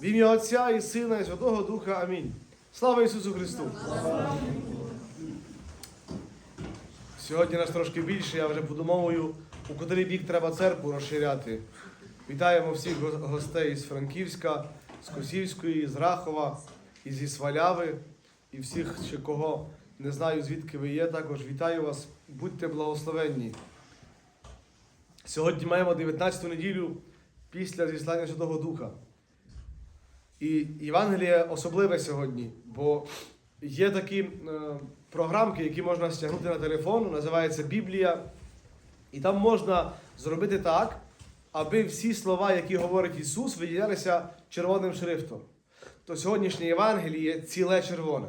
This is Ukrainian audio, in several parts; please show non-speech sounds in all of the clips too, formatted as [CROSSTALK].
В ім'я Отця і Сина, і Святого Духа. Амінь. Слава Ісусу Христу! Сьогодні нас трошки більше, я вже подумовую, у котрий бік треба церкву розширяти. Вітаємо всіх гостей із Франківська, з Косівської, з Рахова, і зі Сваляви, і всіх, ще кого не знаю, звідки ви є, також вітаю вас. Будьте благословенні. Сьогодні маємо 19 неділю після зіслання Святого Духа. І Євангеліє особливе сьогодні, бо є такі е, програмки, які можна стягнути на телефон, називається Біблія. І там можна зробити так, аби всі слова, які говорить Ісус, виділялися червоним шрифтом. То сьогоднішнє Євангеліє ціле червоне.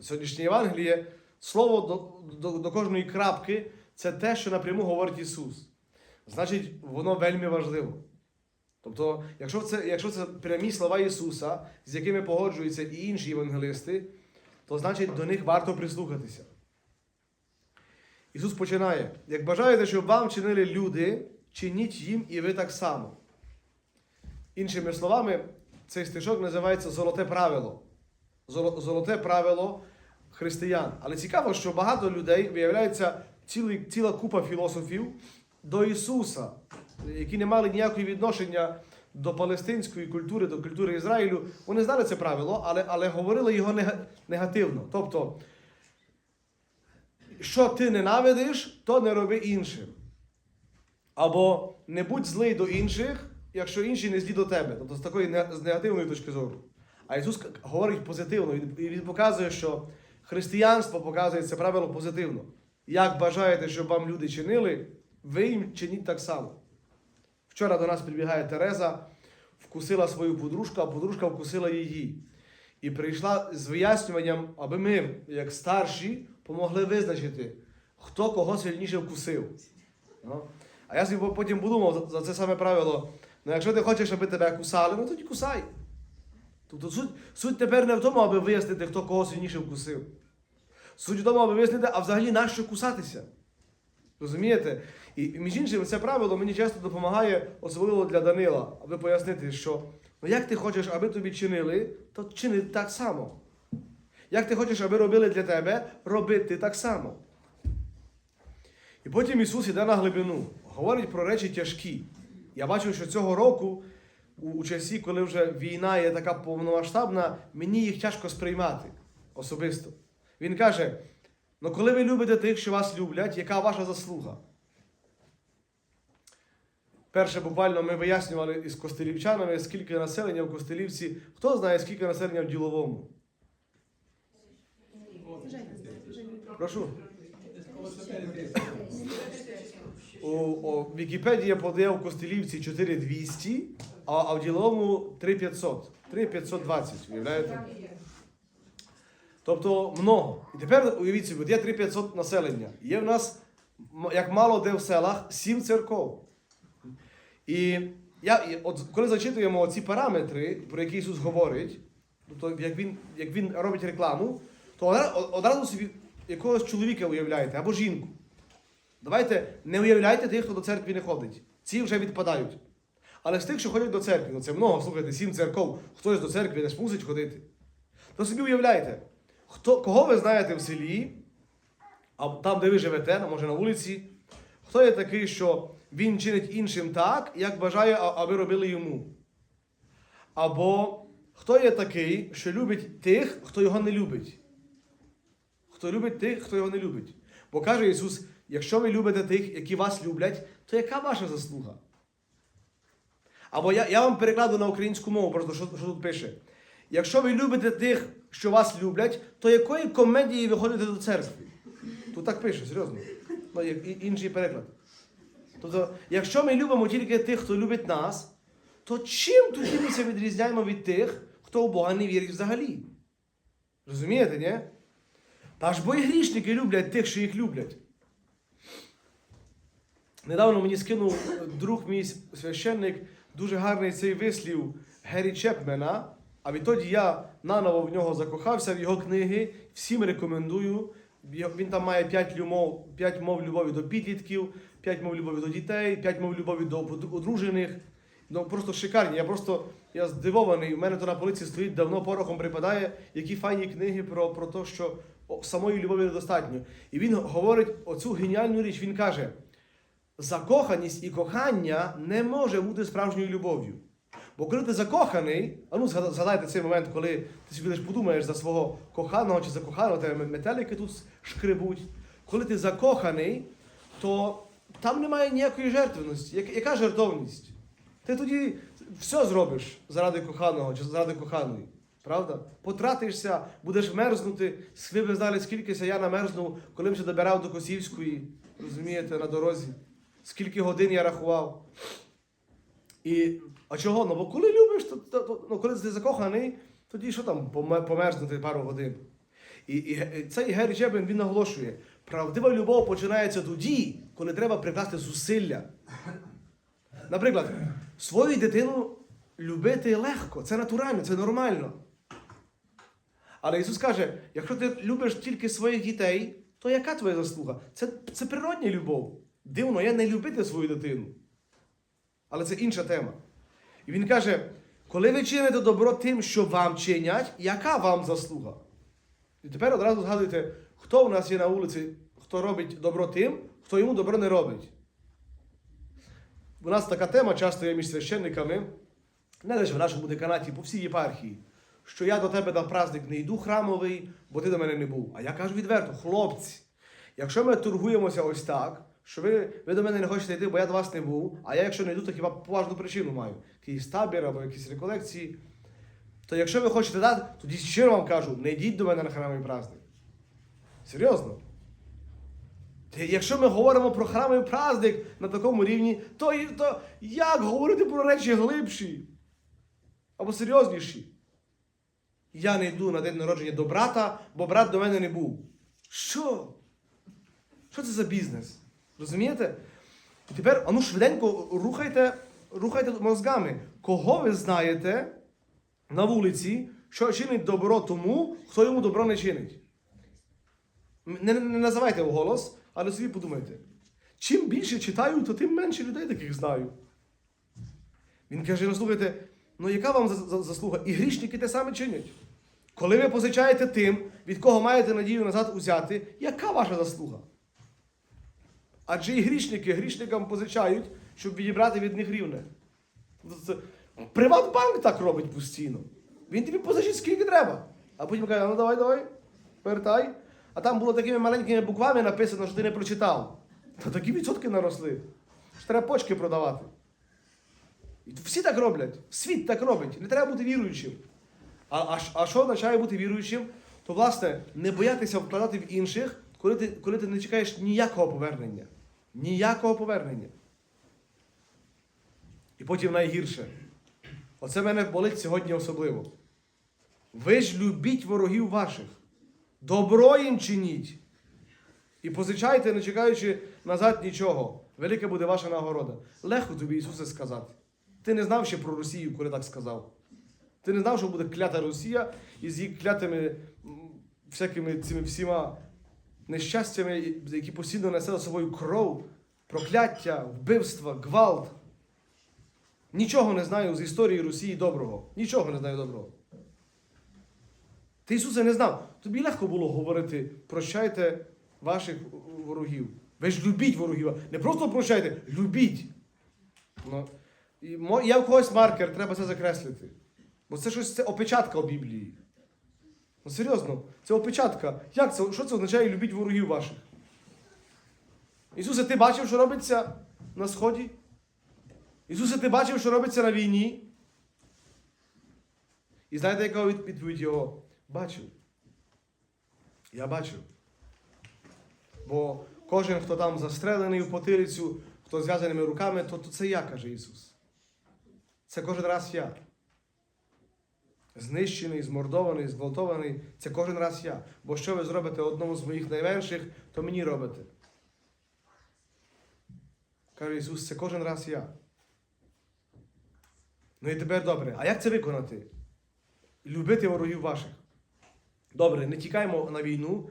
Сьогоднішнє Євангеліє, слово до, до, до кожної крапки це те, що напряму говорить Ісус. Значить, воно вельми важливо. Тобто, якщо це, якщо це прямі слова Ісуса, з якими погоджуються і інші євангелисти, то значить до них варто прислухатися. Ісус починає: як бажаєте, щоб вам чинили люди, чиніть їм і ви так само. Іншими словами, цей стишок називається Золоте правило. Золоте правило християн. Але цікаво, що багато людей виявляється ціла купа філософів до Ісуса, які не мали ніякого відношення до палестинської культури, до культури Ізраїлю. Вони знали це правило, але, але говорили його негативно. Тобто, що ти ненавидиш, то не роби іншим. Або не будь злий до інших, якщо інші не злі до тебе. Тобто з такої з негативної точки зору. А Ісус говорить позитивно. І він показує, що християнство показує це правило позитивно. Як бажаєте, щоб вам люди чинили, ви їм чиніть так само. Вчора до нас прибігає Тереза, вкусила свою подружку, а подружка вкусила її. І прийшла з вияснюванням, аби ми, як старші, помогли визначити, хто кого сильніше вкусив. Ну, А я собі потім подумав за- це саме правило. Ну, якщо ти хочеш, аби тебе кусали, ну тоді кусай. Тобто суть, суть тепер не в тому, аби вияснити, хто кого сильніше вкусив. Суть в тому, аби вияснити, а взагалі нащо кусатися. Розумієте? І між іншим, це правило мені часто допомагає, особливо для Данила, аби пояснити, що ну як ти хочеш, аби тобі чинили, то чини так само. Як ти хочеш, аби робили для тебе, робити так само. І потім Ісус іде на глибину, говорить про речі тяжкі. Я бачу, що цього року, у, у часі, коли вже війна є така повномасштабна, мені їх тяжко сприймати особисто. Він каже: ну коли ви любите тих, що вас люблять, яка ваша заслуга? Перше, буквально ми вияснювали із костелівчанами, скільки населення в Костелівці. Хто знає, скільки населення в діловому? Прошу. У, у Вікіпедія подає в Костелівці 4200, а, а в діловому 3500. 3520, уявляєте? Тобто много. І тепер уявіть собі, от є 3500 населення. Є в нас, як мало де в селах, 7 церков. І я, от коли зачитуємо ці параметри, про які Ісус говорить, тобто як він, як він робить рекламу, то одразу собі якогось чоловіка уявляєте або жінку. Давайте не уявляйте тих, хто до церкви не ходить. Ці вже відпадають. Але з тих, що ходять до церкви, ну це много, слухайте, сім церков, хтось до церкви не мусить ходити. То собі уявляєте, хто, кого ви знаєте в селі, а там, де ви живете, ну, може на вулиці, хто є такий, що він чинить іншим так, як бажає, а- аби робили йому. Або хто є такий, що любить тих, хто його не любить. Хто любить тих, хто його не любить. Бо каже Ісус: якщо ви любите тих, які вас люблять, то яка ваша заслуга? Або я, я вам перекладу на українську мову, просто що, що тут пише. Якщо ви любите тих, що вас люблять, то якої комедії ви ходите до церкви? Тут так пише, серйозно. Ну, інший переклад. Тобто, якщо ми любимо тільки тих, хто любить нас, то чим тоді ми це відрізняємо від тих, хто у Бога не вірить взагалі? Розумієте, ні? Та ж бо і грішники люблять тих, що їх люблять. Недавно мені скинув друг мій священник дуже гарний цей вислів Гері Чепмена. А відтоді я наново в нього закохався в його книги. Всім рекомендую. Він там має 5 мов, 5 мов любові до підлітків, 5 мов любові до дітей, 5 мов любові до одружених. Ну просто шикарні. Я просто Я здивований, у мене то на полиці стоїть давно порохом припадає, які файні книги про, про те, що самої любові недостатньо. І він говорить оцю геніальну річ. Він каже: закоханість і кохання не може бути справжньою любов'ю. Бо коли ти закоханий, а ну згадайте цей момент, коли ти собі лиш подумаєш за свого коханого чи закоханого, тебе метелики тут шкребуть. Коли ти закоханий, то там немає ніякої жертвеності. Яка жертовність? Ти тоді все зробиш заради коханого чи заради коханої. Правда? Потратишся, будеш мерзнути. Ви б знали, скільки я намерзнув, коли вже добирав до Косівської, розумієте, на дорозі. Скільки годин я рахував. І, а чого? Ну, бо коли любиш, то, то, то ну, коли ти закоханий, тоді що там поме- померзнути пару годин. І, і, цей Геррі Джебен, він наголошує, правдива любов починається тоді, коли треба прикласти зусилля. Наприклад, свою дитину любити легко, це натурально, це нормально. Але Ісус каже: якщо ти любиш тільки своїх дітей, то яка твоя заслуга? Це, це природня любов. Дивно, я не любити свою дитину. Але це інша тема. І він каже: коли ви чините добро тим, що вам чинять, яка вам заслуга? І тепер одразу згадуйте, хто у нас є на вулиці, хто робить добро тим, хто йому добро не робить. У нас така тема часто є між священниками, не лише в нашому деканаті, по всій єпархії, що я до тебе на праздник не йду храмовий, бо ти до мене не був. А я кажу відверто, хлопці, якщо ми торгуємося ось так, що ви, ви до мене не хочете йти, бо я до вас не був, а я якщо не йду, то хіба поважну причину маю, якийсь табір або якісь реколекції, то якщо ви хочете дати, тоді щиро вам кажу, не йдіть до мене на храмовий праздник. Серйозно. Якщо ми говоримо про храмовий праздник на такому рівні, то, то як говорити про речі глибші або серйозніші? Я не йду на день народження до брата, бо брат до мене не був. Що? Що це за бізнес? Розумієте? І тепер, ану швиденько рухайте, рухайте мозгами. Кого ви знаєте на вулиці, що чинить добро тому, хто йому добро не чинить? Не, не називайте вголос, але собі подумайте. Чим більше читаю, то тим менше людей таких знаю. Він каже: ну слухайте, ну яка вам за- за- заслуга? І грішники те саме чинять. Коли ви позичаєте тим, від кого маєте надію назад узяти, яка ваша заслуга? Адже і грішники грішникам позичають, щоб відібрати від них рівне. Приватбанк так робить постійно. Він тобі позичить скільки треба. А потім каже, ну давай, давай, вертай. А там було такими маленькими буквами написано, що ти не прочитав. То такі відсотки наросли. Що треба почки продавати. І всі так роблять. Світ так робить. Не треба бути віруючим. А, а, а що означає бути віруючим? То, власне, не боятися вкладати в інших, коли ти, коли ти не чекаєш ніякого повернення. Ніякого повернення. І потім найгірше. Оце мене болить сьогодні особливо. Ви ж любіть ворогів ваших. Добро їм чиніть. І позичайте, не чекаючи назад нічого. Велика буде ваша нагорода. Легко тобі, Ісусе, сказати. Ти не знав ще про Росію, коли так сказав. Ти не знав, що буде клята Росія із її клятими всякими цими всіма нещастями, які постійно несе за собою кров, прокляття, вбивства, гвалт. Нічого не знаю з історії Росії доброго. Нічого не знаю доброго. Ти Ісусе не знав. Тобі легко було говорити, прощайте ваших ворогів. Ви ж любіть ворогів. Не просто прощайте, любіть. Ну, я в когось маркер, треба це закреслити. Бо це щось це опечатка у Біблії. Ну серйозно, це опечатка. Як це? Що це означає любіть ворогів ваших? Ісусе, ти бачив, що робиться на Сході? Ісусе, ти бачив, що робиться на війні? І знаєте, яка відповідь його? Бачив. Я бачив. Бо кожен, хто там застрелений в потилицю, хто зв'язаними руками, то, то це я, каже Ісус. Це кожен раз я. Знищений, змордований, зґвалтований це кожен раз я. Бо що ви зробите одному з моїх найменших, то мені робите. Каже Ісус, це кожен раз я. Ну і тепер добре. А як це виконати? Любити ворогів ваших. Добре, не тікаємо на війну.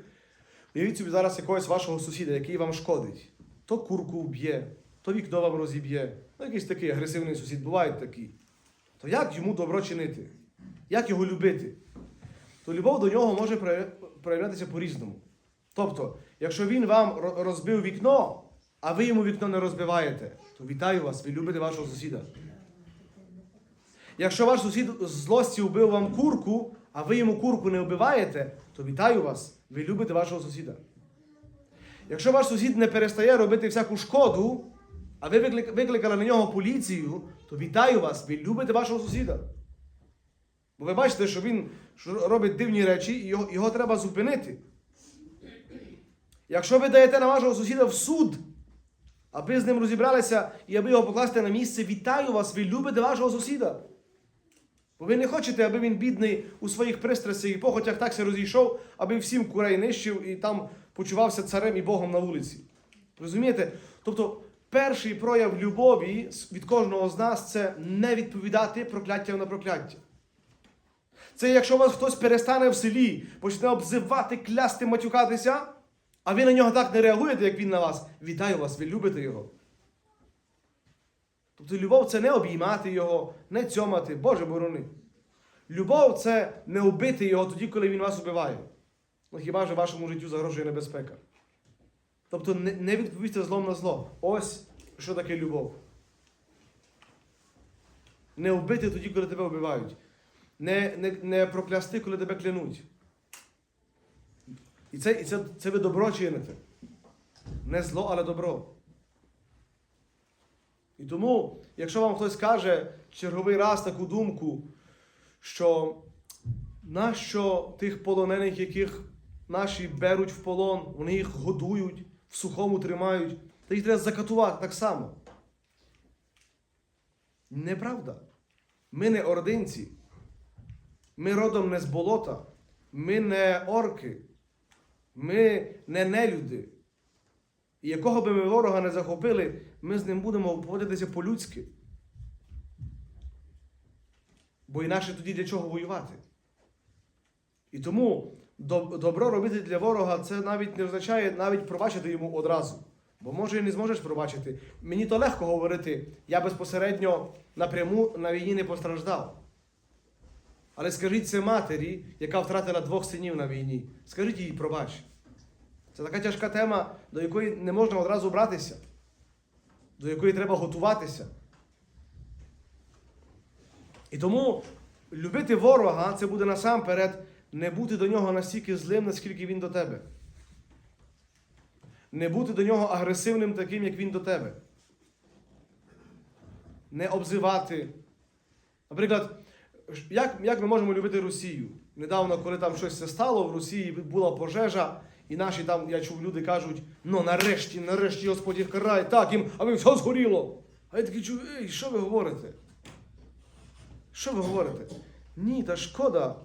Уявіть собі зараз якогось вашого сусіда, який вам шкодить. То курку вб'є, то вікно вам розіб'є. Ну, якийсь такий агресивний сусід, бувають такі. то як йому добро чинити? Як його любити? То любов до нього може проявлятися по-різному. Тобто, якщо він вам розбив вікно, а ви йому вікно не розбиваєте, то вітаю вас, ви любите вашого сусіда. Якщо ваш сусід з злості вбив вам курку, а ви йому курку не вбиваєте, то вітаю вас, ви любите вашого сусіда. Якщо ваш сусід не перестає робити всяку шкоду, а ви викликали на нього поліцію, то вітаю вас, ви любите вашого сусіда. Бо ви бачите, що він робить дивні речі, і його, його треба зупинити. Якщо ви даєте на вашого сусіда в суд, аби з ним розібралися і аби його покласти на місце, вітаю вас, ви любите вашого сусіда. Бо ви не хочете, аби він бідний у своїх пристрастях і похотях так се розійшов, аби всім курей нищив і там почувався царем і Богом на вулиці. Розумієте? Тобто, перший прояв любові від кожного з нас це не відповідати прокляттям на прокляття. Це якщо вас хтось перестане в селі, почне обзивати, клясти, матюкатися, а ви на нього так не реагуєте, як він на вас. Вітаю вас, ви любите його. Тобто любов це не обіймати його, не цьомати, Боже борони. Любов це не убити його тоді, коли він вас убиває. Ну хіба ж вашому життю загрожує небезпека? Тобто не, відповісти злом на зло. Ось що таке любов. Не вбити тоді, коли тебе вбивають. Не, не, не проклясти, коли тебе клянуть. І це, і це, це ви добро чините. Не зло, але добро. І тому, якщо вам хтось каже черговий раз таку думку, що нащо тих полонених, яких наші беруть в полон, вони їх годують, в сухому тримають, та їх треба закатувати так само. Неправда. Ми не ординці. Ми родом не з болота. Ми не орки. Ми не нелюди. І якого би ми ворога не захопили, ми з ним будемо поводитися по-людськи. Бо інакше тоді для чого воювати? І тому добро робити для ворога це навіть не означає навіть пробачити йому одразу. Бо може і не зможеш пробачити. Мені то легко говорити, я безпосередньо напряму на війні не постраждав. Але скажіть це матері, яка втратила двох синів на війні. Скажіть їй пробач. Це така тяжка тема, до якої не можна одразу братися, до якої треба готуватися. І тому любити ворога це буде насамперед не бути до нього настільки злим, наскільки він до тебе. Не бути до нього агресивним таким, як він до тебе. Не обзивати. Наприклад, як, як ми можемо любити Росію? Недавно, коли там щось стало, в Росії була пожежа, і наші там, я чув, люди кажуть, ну нарешті, нарешті Господь карай, так їм, а ви все згоріло. А я такий чую, ей, що ви говорите? Що ви говорите? Ні, та шкода.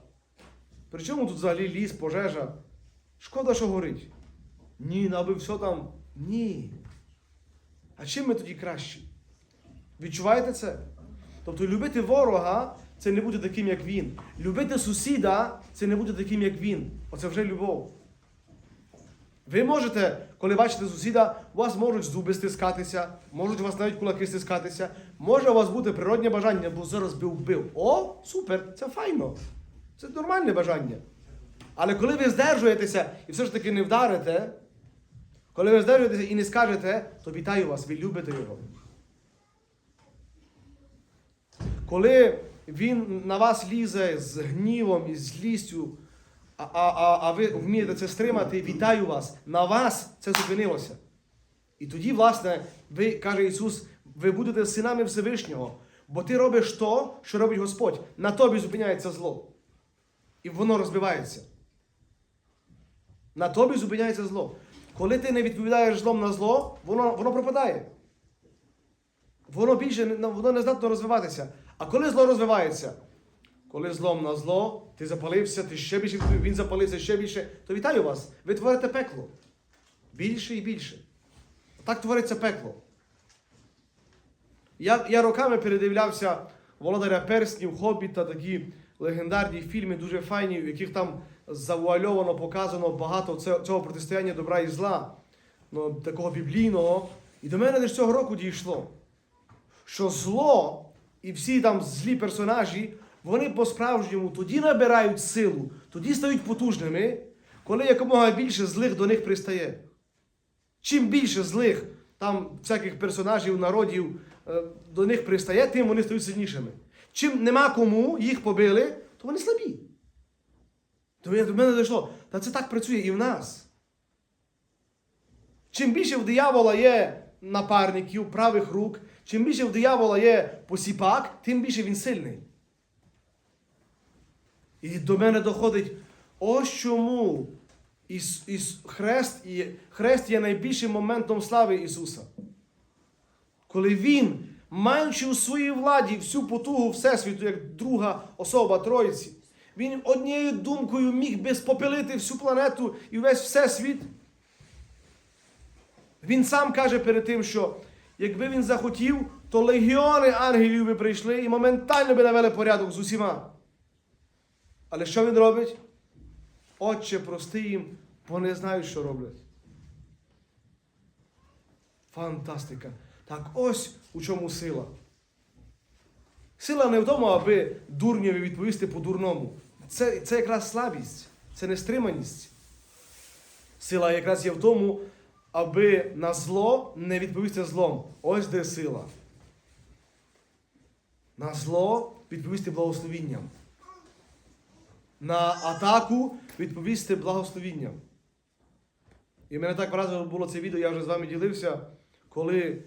При чому тут взагалі ліс, пожежа? Шкода, що горить. Ні, ну, аби все там. Ні. А чим ми тоді кращі? Відчуваєте це? Тобто любити ворога це не бути таким, як він. Любити сусіда це не бути таким, як він. Оце вже любов. Ви можете, коли бачите сусіда, у вас можуть зуби стискатися, можуть у вас навіть кулаки стискатися. Може у вас бути природнє бажання, бо зараз би вбив. О, супер, це файно. Це нормальне бажання. Але коли ви здержуєтеся і все ж таки не вдарите, коли ви здержуєтеся і не скажете, то вітаю вас, ви любите його. Коли він на вас лізе з гнівом і злістю, а, а, а, ви вмієте це стримати, вітаю вас, на вас це зупинилося. І тоді, власне, ви, каже Ісус, ви будете синами Всевишнього, бо ти робиш то, що робить Господь. На тобі зупиняється зло. І воно розбивається. На тобі зупиняється зло. Коли ти не відповідаєш злом на зло, воно, воно пропадає. Воно більше воно не здатно розвиватися. А коли зло розвивається, коли злом на зло, ти запалився, ти ще більше, він запалився ще більше, то вітаю вас, ви творите пекло. Більше і більше. Так твориться пекло. Я, я роками передивлявся Володаря Перснів, Хобіта, такі легендарні фільми, дуже файні, в яких там завуальовано показано багато цього протистояння добра і зла, ну, такого біблійного. І до мене лише цього року дійшло, що зло і всі там злі персонажі, вони по-справжньому тоді набирають силу, тоді стають потужними, коли якомога більше злих до них пристає. Чим більше злих там всяких персонажів, народів е, до них пристає, тим вони стають сильнішими. Чим нема кому їх побили, то вони слабі. До мене дійшло, та це так працює і в нас. Чим більше в диявола є напарників, правих рук, чим більше в диявола є посіпак, тим більше він сильний. І до мене доходить, ось чому Іс, Іс, хрест, і, хрест є найбільшим моментом слави Ісуса. Коли Він, маючи у своїй владі всю потугу Всесвіту, як друга особа Троїці, він однією думкою міг би спопилити всю планету і весь всесвіт. Він сам каже перед тим, що якби він захотів, то легіони ангелів би прийшли і моментально би навели порядок з усіма. Але що він робить? Отче, прости їм, бо не знають, що роблять. Фантастика. Так ось у чому сила. Сила не в тому, аби дурнєві відповісти по-дурному. Це, це якраз слабість, це нестриманість. Сила якраз є в тому, аби на зло не відповісти злом. Ось де сила. На зло відповісти благословінням. На атаку відповісти благословінням. І мене так вразило було це відео, я вже з вами ділився, коли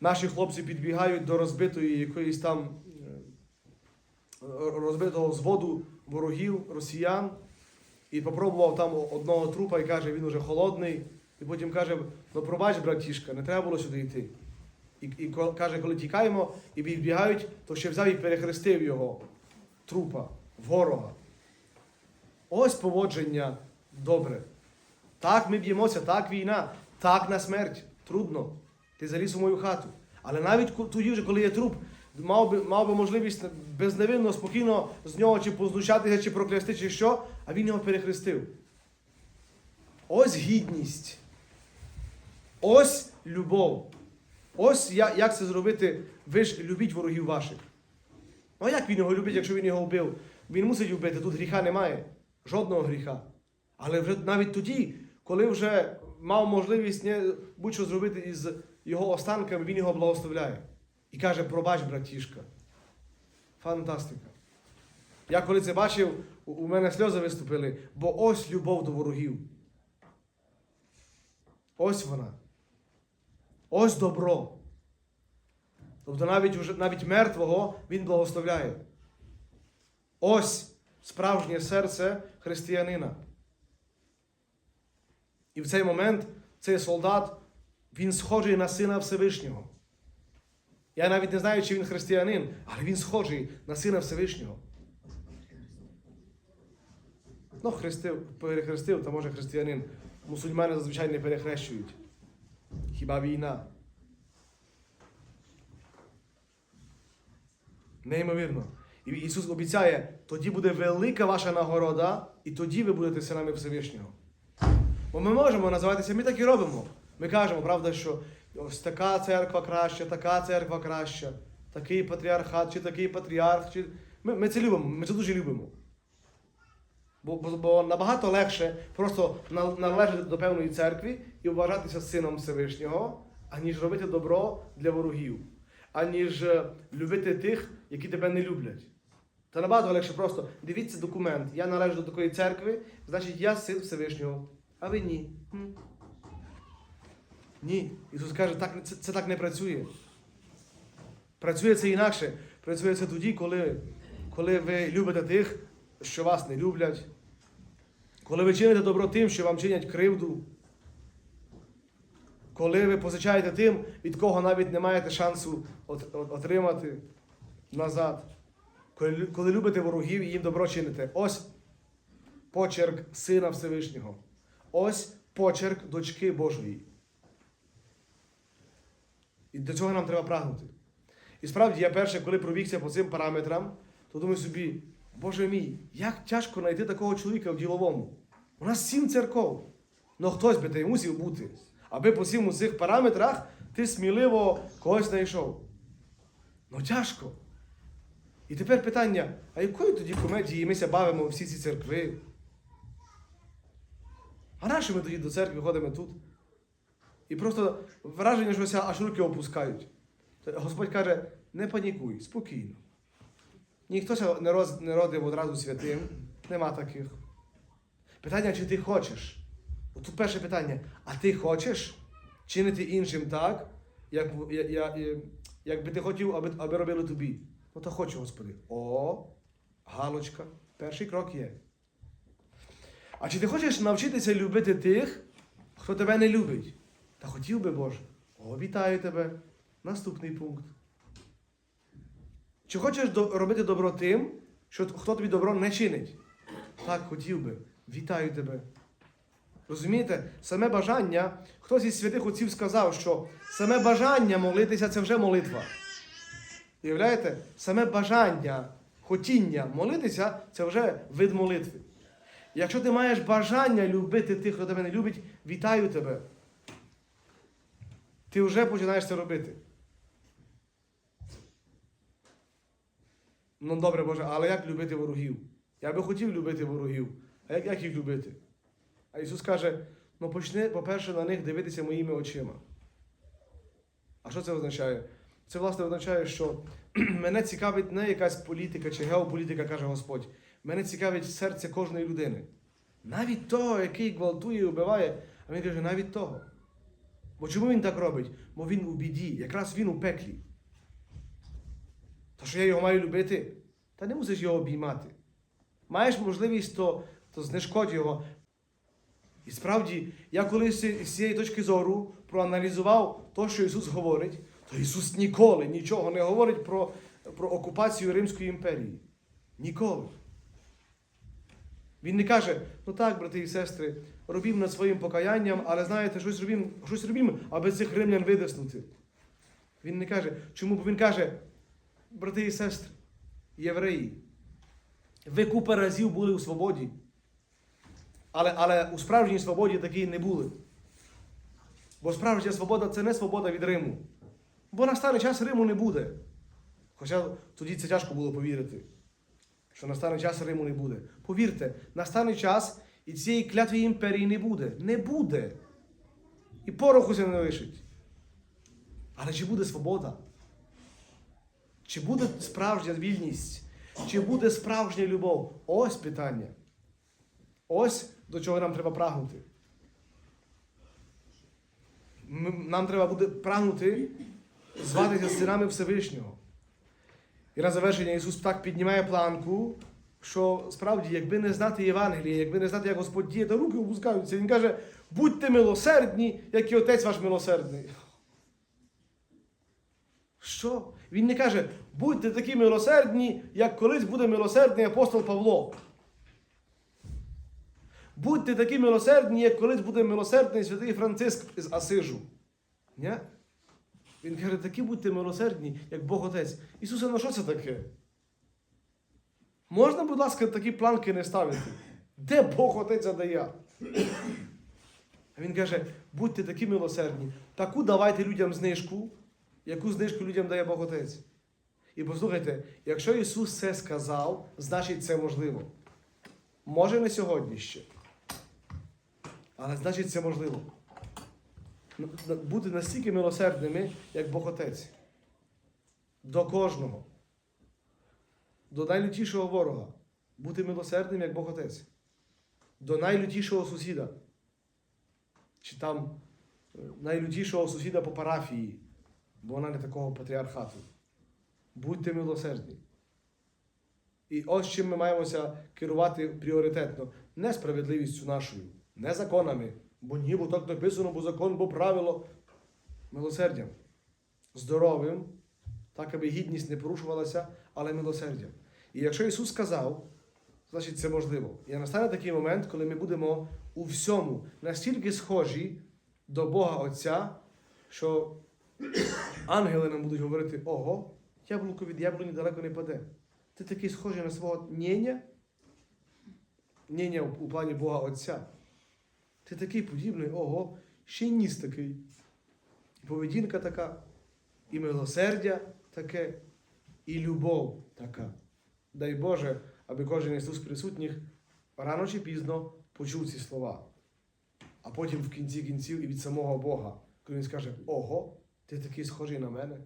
наші хлопці підбігають до розбитої якоїсь там е, розбитого зводу ворогів, росіян, і попробував там одного трупа і каже, він уже холодний. І потім каже, ну пробач, братішка, не треба було сюди йти. І, і каже, коли тікаємо і відбігають, то ще взяв і перехрестив його, трупа, ворога. Ось поводження добре. Так ми б'ємося, так війна, так на смерть. Трудно. Ти заліз у мою хату. Але навіть тоді, вже, коли є труп, мав би, мав би можливість безневинно, спокійно з нього чи познущатися, чи проклясти, чи що, а він його перехрестив. Ось гідність. Ось любов. Ось як це зробити. Ви ж любіть ворогів ваших. Ну а як він його любить, якщо він його вбив? Він мусить вбити, тут гріха немає. Жодного гріха. Але вже навіть тоді, коли вже мав можливість будь-що зробити із його останками, він його благословляє. І каже, пробач, братішка. Фантастика. Я коли це бачив, у мене сльози виступили, бо ось любов до ворогів. Ось вона. Ось добро. Тобто навіть, навіть мертвого він благословляє. Ось справжнє серце християнина. І в цей момент цей солдат, він схожий на сина Всевишнього. Я навіть не знаю, чи він християнин, але він схожий на сина Всевишнього. Ну, хрестив, перехрестив, то може християнин. Мусульмани зазвичай не перехрещують. Хіба війна? Неймовірно. І Ісус обіцяє, тоді буде велика ваша нагорода, і тоді ви будете синами Всевишнього. Бо ми можемо називатися, ми так і робимо. Ми кажемо, правда, що ось така церква краща, така церква краща, такий патріархат, чи такий патріарх. Чи... Ми, ми це любимо, ми це дуже любимо. Бо, бо, бо набагато легше просто на- належати до певної церкви вважатися сином Всевишнього, аніж робити добро для ворогів, аніж е, любити тих, які тебе не люблять. Та набагато легше просто дивіться документ. Я належу до такої церкви, значить я син Всевишнього. А ви ні. Ні. Ісус каже, так, це, це так не працює. Працює це інакше. Працює це тоді, коли, коли ви любите тих, що вас не люблять. Коли ви чините добро тим, що вам чинять кривду. Коли ви позичаєте тим, від кого навіть не маєте шансу от- от- отримати назад. Коли, коли любите ворогів і їм добро чините. Ось почерк Сина Всевишнього. Ось почерк дочки Божої. І до цього нам треба прагнути. І справді, я перше, коли пробігся по цим параметрам, то думаю собі, Боже мій, як тяжко знайти такого чоловіка в діловому. У нас сім церков. Ну хтось би та й мусив бути. Аби по всім цих параметрах ти сміливо когось знайшов. Ну тяжко. І тепер питання: а якої тоді комедії ми ся бавимо у всі ці церкви? А нащо ми тоді до церкви ходимо тут? І просто враження, що аж руки опускають. Господь каже, не панікуй, спокійно. Ніхто не родив одразу святим, нема таких. Питання, чи ти хочеш? Тут перше питання: а ти хочеш чинити іншим так, як, я, я, я- як би ти хотів, аби, аби робили тобі? Ну то хочу, Господи. О, галочка. Перший крок є. А чи ти хочеш навчитися любити тих, хто тебе не любить? Та хотів би Боже. О, вітаю тебе. Наступний пункт. Чи хочеш робити добро тим, що хто тобі добро не чинить? Так, хотів би. Вітаю тебе. Розумієте, саме бажання, хтось із святих отців сказав, що саме бажання молитися це вже молитва. Уявляєте? Саме бажання, хотіння молитися це вже вид молитви. Якщо ти маєш бажання любити тих, хто тебе не любить, вітаю тебе. Ти вже починаєш це робити. Ну добре, Боже, але як любити ворогів? Я би хотів любити ворогів. А як, як їх любити? А Ісус каже: ну почни, по-перше, на них дивитися моїми очима. А що це означає? Це власне означає, що [CLEARS THROAT] мене цікавить не якась політика чи геополітика, каже Господь. Мене цікавить серце кожної людини. Навіть того, який гвалтує і вбиває, а він каже, навіть того. Бо чому він так робить? Бо він у біді, якраз він у пеклі. То що я його маю любити? Та не мусиш його обіймати. Маєш можливість, то, то знешкодь його. І справді, я колись з цієї точки зору проаналізував те, що Ісус говорить, то Ісус ніколи нічого не говорить про, про окупацію Римської імперії. Ніколи. Він не каже, ну так, брати і сестри, робім над своїм покаянням, але знаєте, щось робім, щось робім, аби цих римлян видиснути. Він не каже, чому? Бо він каже, брати і сестри, євреї, ви купа разів були у свободі. Але, але у справжній свободі такій не були. Бо справжня свобода це не свобода від Риму. Бо настане час Риму не буде. Хоча тоді це тяжко було повірити, що настане час Риму не буде. Повірте, настане час і цієї клятвої імперії не буде. Не буде. І пороху це не лишить. Але чи буде свобода? Чи буде справжня вільність? Чи буде справжня любов? Ось питання. Ось до чого нам треба прагнути. Нам треба буде прагнути зватися синами Всевишнього. І на завершення Ісус так піднімає планку, що справді, якби не знати Євангелія, якби не знати, як Господь діє, то руки опускаються. Він каже, будьте милосердні, як і Отець ваш милосердний. Що? Він не каже, будьте такі милосердні, як колись буде милосердний апостол Павло. Будьте такі милосердні, як колись буде милосердний святий Франциск з Асижу. Ні? Він каже, такі будьте милосердні, як Бог Отець. Ісусе, на що це таке? Можна, будь ласка, такі планки не ставити? Де Бог Отець задає? А він каже, будьте такі милосердні, таку давайте людям знижку, яку знижку людям дає Бог Отець. І послухайте, якщо Ісус це сказав, значить це можливо. Може не сьогодні ще. Але значить це можливо. Н- н- Бути настільки милосердними, як Бог Отець. До кожного. До найлютішого ворога. Бути милосердним, як Бог Отець. До найлютішого сусіда. Чи там е, найлютішого сусіда по парафії, бо вона не такого патріархату. Будьте милосердні. І ось чим ми маємося керувати пріоритетно. Не справедливістю нашою, не законами. Бо ні, бо так написано, бо закон, бо правило. Милосердям. Здоровим, так аби гідність не порушувалася, але милосердям. І якщо Ісус сказав, значить це можливо. І настане такий момент, коли ми будемо у всьому настільки схожі до Бога Отця, що [COUGHS] ангели нам будуть говорити: ого, яблуко від яблуні далеко не паде. Ти такий схожий на свого нєня, нєня у плані Бога Отця. Ти такий подібний, ого, ще й ніс такий. Поведінка така, і милосердя таке, і любов така. Дай Боже, аби кожен із тут присутніх рано чи пізно почув ці слова. А потім в кінці кінців і від самого Бога, коли він скаже: Ого, ти такий схожий на мене.